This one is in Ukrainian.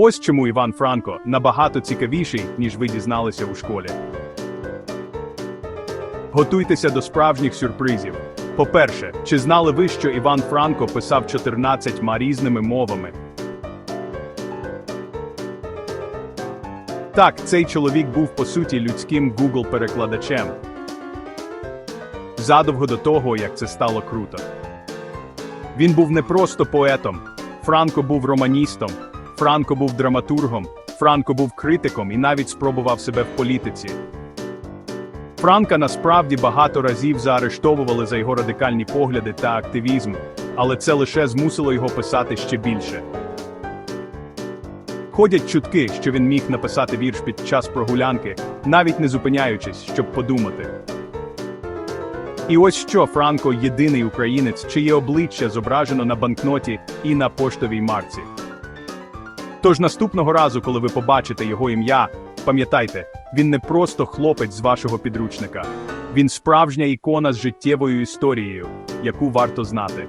Ось чому Іван Франко набагато цікавіший, ніж ви дізналися у школі. Готуйтеся до справжніх сюрпризів. По-перше, чи знали ви, що Іван Франко писав 14 різними мовами? Так, цей чоловік був по суті людським Google-перекладачем. Задовго до того, як це стало круто. Він був не просто поетом. Франко був романістом, Франко був драматургом, Франко був критиком і навіть спробував себе в політиці. Франка насправді багато разів заарештовували за його радикальні погляди та активізм, але це лише змусило його писати ще більше. Ходять чутки, що він міг написати вірш під час прогулянки, навіть не зупиняючись, щоб подумати. І ось що Франко єдиний українець, чиє обличчя зображено на банкноті і на поштовій марці. Тож наступного разу, коли ви побачите його ім'я, пам'ятайте, він не просто хлопець з вашого підручника, він справжня ікона з життєвою історією, яку варто знати.